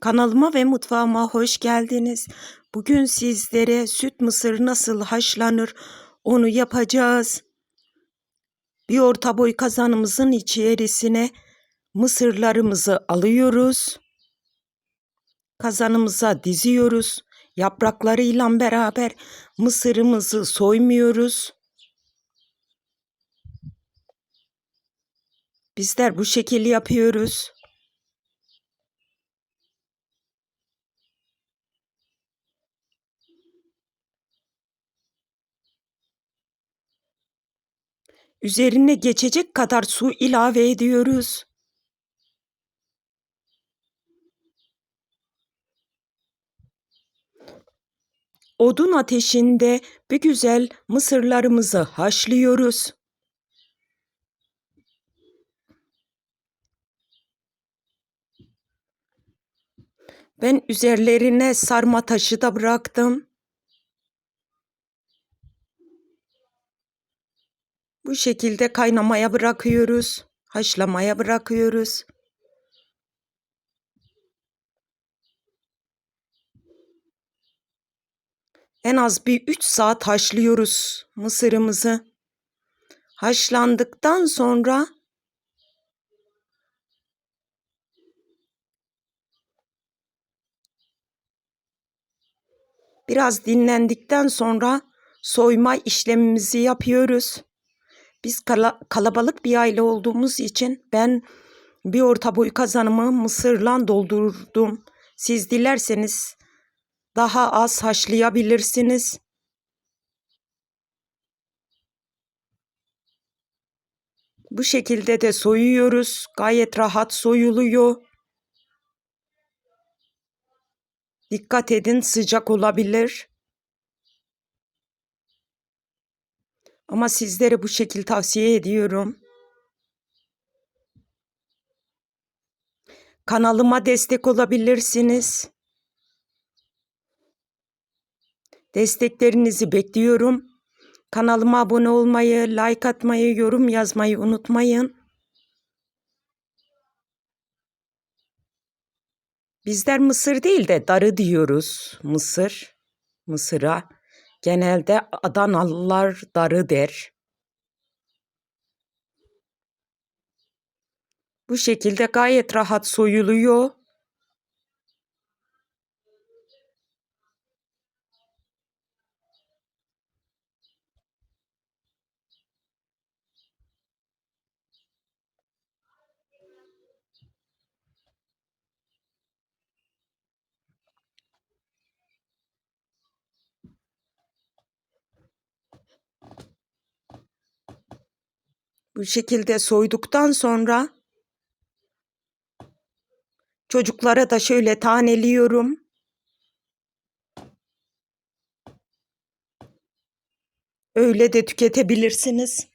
Kanalıma ve mutfağıma hoş geldiniz. Bugün sizlere süt mısır nasıl haşlanır onu yapacağız. Bir orta boy kazanımızın içerisine mısırlarımızı alıyoruz. Kazanımıza diziyoruz. Yapraklarıyla beraber mısırımızı soymuyoruz. Bizler bu şekil yapıyoruz. Üzerine geçecek kadar su ilave ediyoruz. Odun ateşinde bir güzel mısırlarımızı haşlıyoruz. Ben üzerlerine sarma taşı da bıraktım. Bu şekilde kaynamaya bırakıyoruz. Haşlamaya bırakıyoruz. En az bir 3 saat haşlıyoruz mısırımızı. Haşlandıktan sonra biraz dinlendikten sonra soyma işlemimizi yapıyoruz. Biz kala, kalabalık bir aile olduğumuz için ben bir orta boy kazanımı mısırla doldurdum. Siz dilerseniz daha az haşlayabilirsiniz. Bu şekilde de soyuyoruz. Gayet rahat soyuluyor. Dikkat edin sıcak olabilir. Ama sizlere bu şekil tavsiye ediyorum. Kanalıma destek olabilirsiniz. Desteklerinizi bekliyorum. Kanalıma abone olmayı, like atmayı, yorum yazmayı unutmayın. Bizler mısır değil de darı diyoruz. Mısır, mısıra. Genelde Adanalılar darı der. Bu şekilde gayet rahat soyuluyor. Bu şekilde soyduktan sonra çocuklara da şöyle taneliyorum. Öyle de tüketebilirsiniz.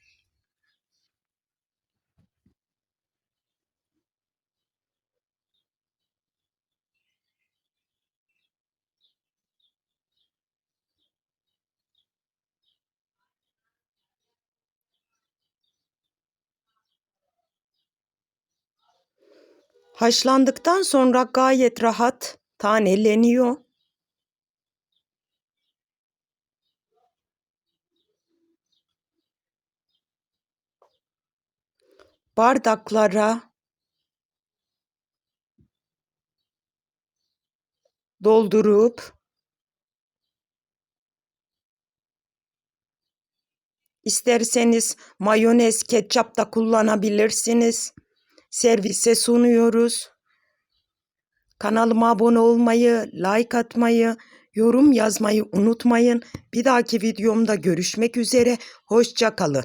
Haşlandıktan sonra gayet rahat taneleniyor. Bardaklara doldurup isterseniz mayonez, ketçap da kullanabilirsiniz servise sunuyoruz. Kanalıma abone olmayı, like atmayı, yorum yazmayı unutmayın. Bir dahaki videomda görüşmek üzere. Hoşça kalın.